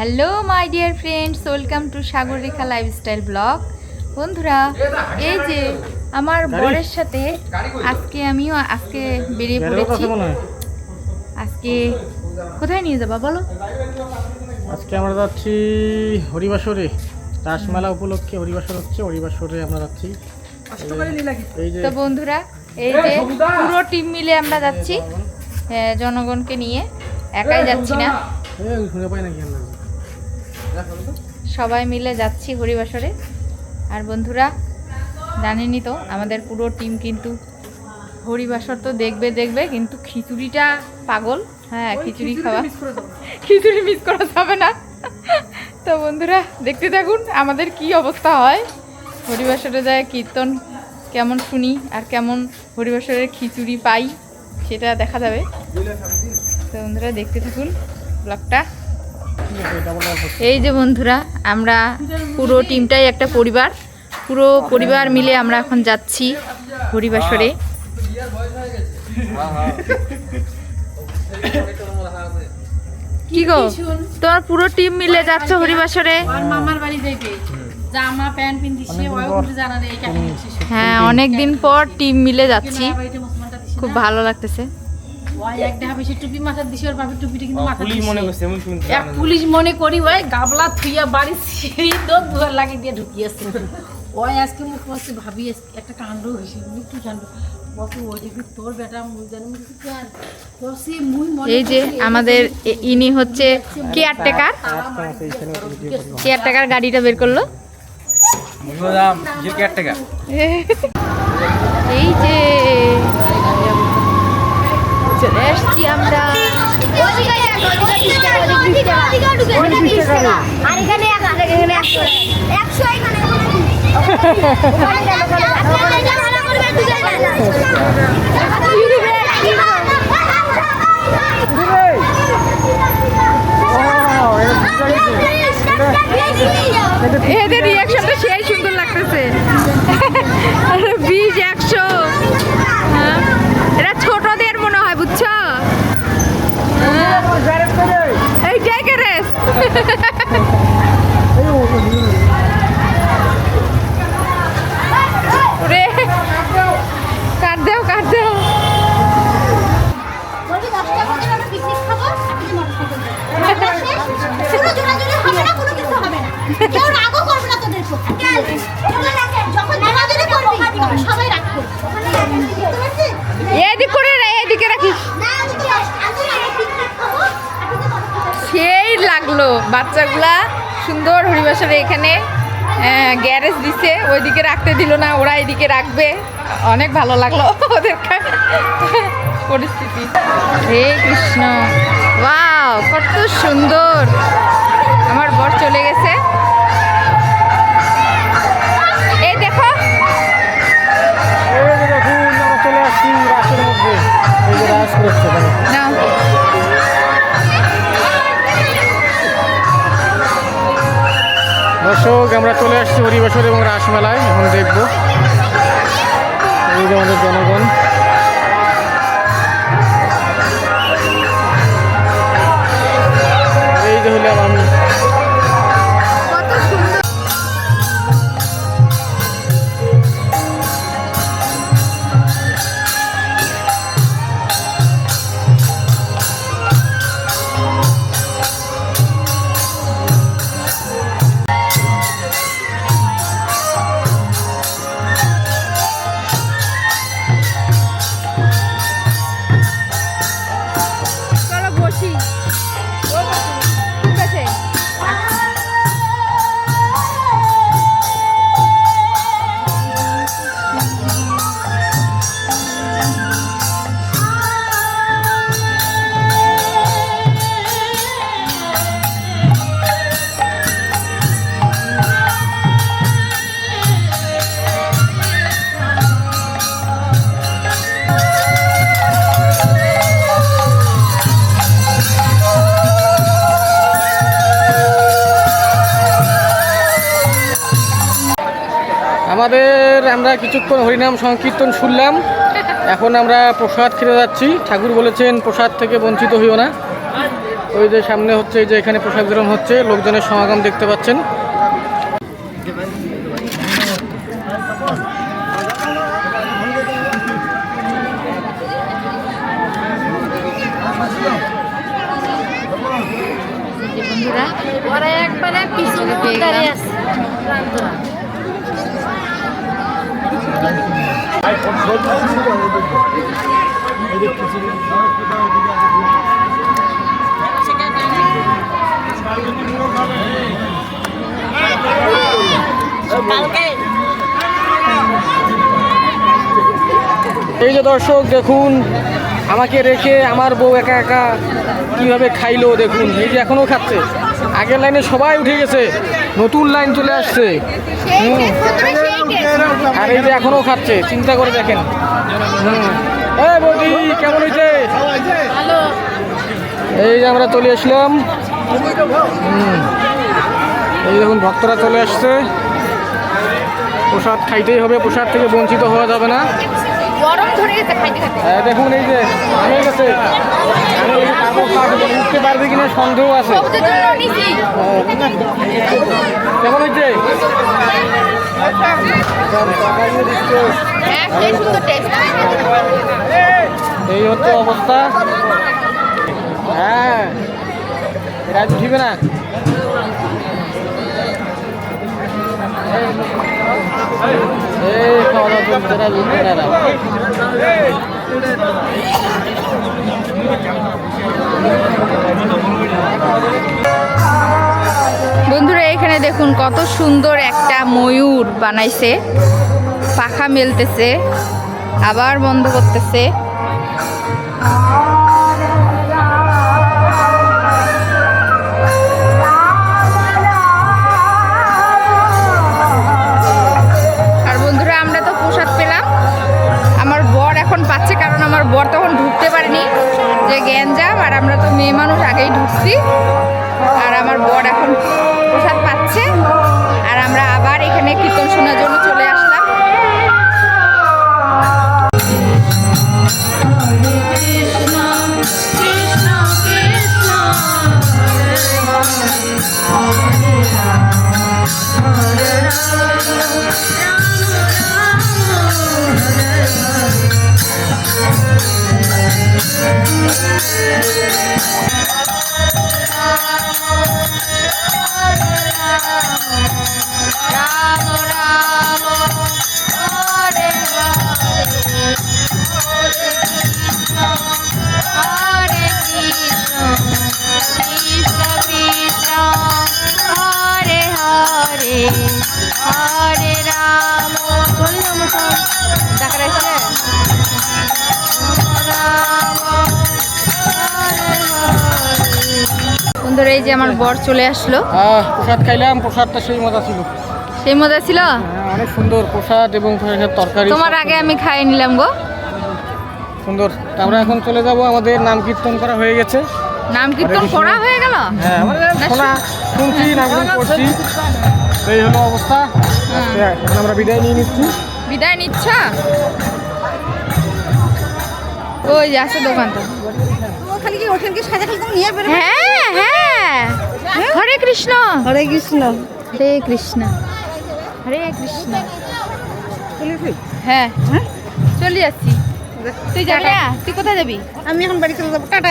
Hello my dear friends welcome to Sagar Rekha lifestyle blog. বন্ধুরা এই যে আমার বরের সাথে আজকে আমিও আজকে বেরিয়ে পড়েছি। আজকে কোথায় নিয়ে যাবা বলো? আজকে আমরা যাচ্ছি হরিবাসরে রাসমেলা উপলক্ষে হরিবাসর হচ্ছে হরিবাসরে আমরা যাচ্ছি। তো বন্ধুরা এই যে পুরো টিম মিলে আমরা যাচ্ছি জনগণকে নিয়ে। একাই যাচ্ছি না। শুনে পাই নাকি আমরা। সবাই মিলে যাচ্ছি হরিবাসরে। আর বন্ধুরা জানেনই তো আমাদের পুরো টিম কিন্তু হরিবাসর তো দেখবে দেখবে কিন্তু খিচুড়িটা পাগল। হ্যাঁ খিচুড়ি খাওয়া। খিচুড়ি মিস করা যাবে না। তো বন্ধুরা দেখতে থাকুন আমাদের কি অবস্থা হয়। হরিবাসরে যায় কীর্তন কেমন শুনি আর কেমন হরিবাসরের খিচুড়ি পাই সেটা দেখা যাবে। তো বন্ধুরা দেখতে থাকুন ব্লগটা। এই যে বন্ধুরা আমরা পুরো টিমটাই একটা পরিবার। পুরো পরিবার মিলে আমরা এখন যাচ্ছি হরিবাসরে। কি গো? তোমার পুরো টিম মিলে যাচ্ছ হরিবাসরে? মামার বাড়ি যাইতে। জামা প্যান্ট পিন্দিছে জানা নেই এই কাহিনী হচ্ছে হ্যাঁ অনেক দিন পর টিম মিলে যাচ্ছি। খুব ভালো লাগতেছে। ওই এক দেখা বেশি টুপি মাথার দিছে ওর বাপের টুপিটা কিন্তু মাথা পুলিশ মনে করছে এক পুলিশ মনে করি ওই গাবলা থুইয়া বাড়ি সিঁড়ি তো দুয়ার লাগিয়ে দিয়ে ঢুকিয়েছে ওই আজকে মুখ ভাবি একটা কাণ্ড হয়েছে মৃত্যু মনে এই যে আমাদের ইনি হচ্ছে কেয়ারটেকার। ভিডিও করব। কেয়ারটেকার গাড়িটা বের করল? এই যে চলে আসছি আমরা। এদের রিয়াকশনটা সেই সুন্দর লাগতেছে। কেউ রাগও করবে না তোদের যখন জোরাজুরি করবি সবাই রাগ করবে। এদিক করে রে, এদিকে রাখিস। সেই লাগল। বাচ্চাগুলা সুন্দর হরিবাসরে এখানে গ্যারেজ দিছে। ওইদিকে রাখতে দিল না ওরা এদিকে রাখবে। অনেক ভালো লাগল ওদের পরিস্থিতি। হে কৃষ্ণ। ওয়াও কত সুন্দর। আমার বর চলে গেছে। হরিবাসর এবং রাসমেলায় এখন দেখব। এই যে আমাদের জনগণ। আমাদের আমরা কিছুক্ষণ হরিনাম সংকীর্তন শুনলাম। এখন আমরা প্রসাদ খেতে যাচ্ছি। ঠাকুর বলেছেন, প্রসাদ থেকে বঞ্চিত হইও না। ওই যে সামনে হচ্ছে যে এখানে প্রসাদ বিতরণ হচ্ছে, লোকজনের সমাগম দেখতে পাচ্ছেন। ওরা একবারে পিছনে দাঁড়িয়ে আছে। এই যে দর্শক, দেখুন, আমাকে রেখে আমার বউ একা একা কীভাবে খাইলো, দেখুন, এই যে এখনও খাচ্ছে আগের লাইনে সবাই উঠে গেছে, নতুন লাইন চলে আসছে হুম। আর এই যে এখনও খাচ্ছে চিন্তা করে দেখেন। এই বৌদি কেমন হয়েছে? এই যে আমরা চলে আসলাম। এই দেখুন ভক্তরা চলে আসছে। প্রসাদ খাইতেই হবে প্রসাদ থেকে বঞ্চিত হওয়া যাবে না। হ্যাঁ, দেখুন এই যে হয়ে পারব পারব, উঠতে পারবে কিনা সন্দেহ আছে। জন্য নিছি হ্যাঁ, হ্যাঁ এই হচ্ছে অবস্থা। হ্যাঁ রাজ উঠিবে না। এই খাওয়া দাওয়া বন্ধুরা, এখানে দেখুন কত সুন্দর একটা ময়ূর বানাইছে। পাখা মেলতেছে, আবার বন্ধ করতেছে। আর বন্ধুরা, আমরা তো প্রসাদ পেলাম। আমার বর এখন পাচ্ছে, কারণ আমার বর তখন ঢুকতে পারেনি। যে গ্যাঞ্জাম, আর আমরা তো মেয়ে মানুষ আগেই ঢুকছি। আর আমার বর এখন প্রসাদ পাচ্ছে। আর আমরা আবার এখানে কীর্তন শোনার জন্য চলে আসলাম। হরে দেখা বন্ধুরা এই যে আমার বর চলে আসলো। প্রসাদ খাইলাম প্রসাদটা সেই মজা ছিল। সেই মজা ছিল? হ্যাঁ, অনেক সুন্দর প্রসাদ এবং তরকারি। তোমার আগে আমি খাইয়ে নিলাম গো। সুন্দর। তা আমরা এখন চলে যাব আমাদের নাম কীর্তন করা হয়ে গেছে। নাম কীর্তন করা হয়ে গেল? হ্যাঁ আমাদের শোনা শুনছি নাম কীর্তন করছি তো এই হলো অবস্থা। এখন আমরা বিদায় নিয়ে নিচ্ছি। বিদায় নিচ্ছ? ওই আছে দোকান তো। খালি কি ওখানে কি সাজা খালি নিয়ে বেরো হ্যাঁ হ্যাঁ। হরে কৃষ্ণ। হরে কৃষ্ণ। হরে কৃষ্ণ। হরে কৃষ্ণ। হ্যাঁ। চলে যাচ্ছি তুই যাবি না? তুই কোথায় যাবি? আমি এখন বাড়ি চলে যাব। টাটা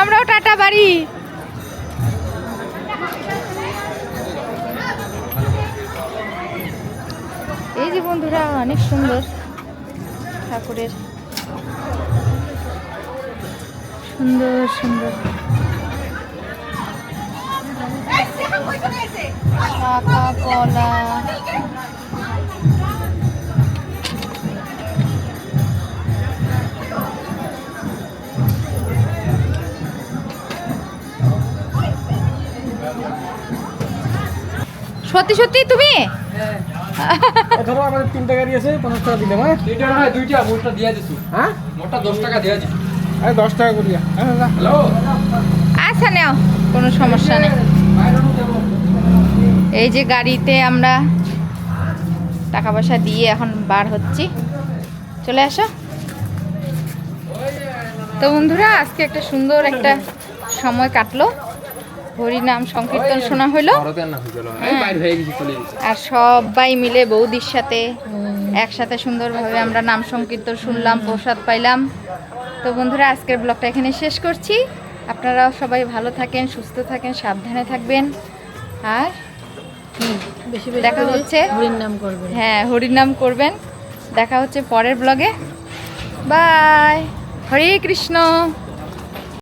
আমরাও টাটা বাড়ি। এই যে বন্ধুরা অনেক সুন্দর ঠাকুরের। সুন্দর সুন্দর। শাখা কলা। সত্যি সত্যি তুমি? ধরো আমাদের তিনটা গাড়ি আছে পঞ্চাশ টাকা দিলাম হ্যাঁ? দুইটা না দুইটা মোটটা দিয়া দিছি। হ্যাঁ? মোটটা দশ টাকা দিয়া দিছি। আরে দশ টাকা করিয়া হ্যাঁ হ্যালো? আচ্ছা নাও কোনো সমস্যা নেই। এই যে গাড়িতে আমরা টাকা পয়সা দিয়ে এখন বার হচ্ছি। চলে আসো। তো বন্ধুরা আজকে একটা সুন্দর একটা সময় কাটলো। হরিনাম সংকীর্তন শোনা হলো। হয়ে আর সবাই মিলে বৌদির সাথে একসাথে সুন্দরভাবে আমরা নাম সংকীর্তন শুনলাম প্রসাদ পাইলাম। তো বন্ধুরা আজকের ব্লগটা এখানে শেষ করছি। আপনারাও সবাই ভালো থাকেন সুস্থ থাকেন সাবধানে থাকবেন। আর কি? বেশি বেশি দেখা হচ্ছে। হরির নাম করবেন। হ্যাঁ হরিনাম করবেন। দেখা হচ্ছে পরের ব্লগে। বাই! হরে কৃষ্ণ!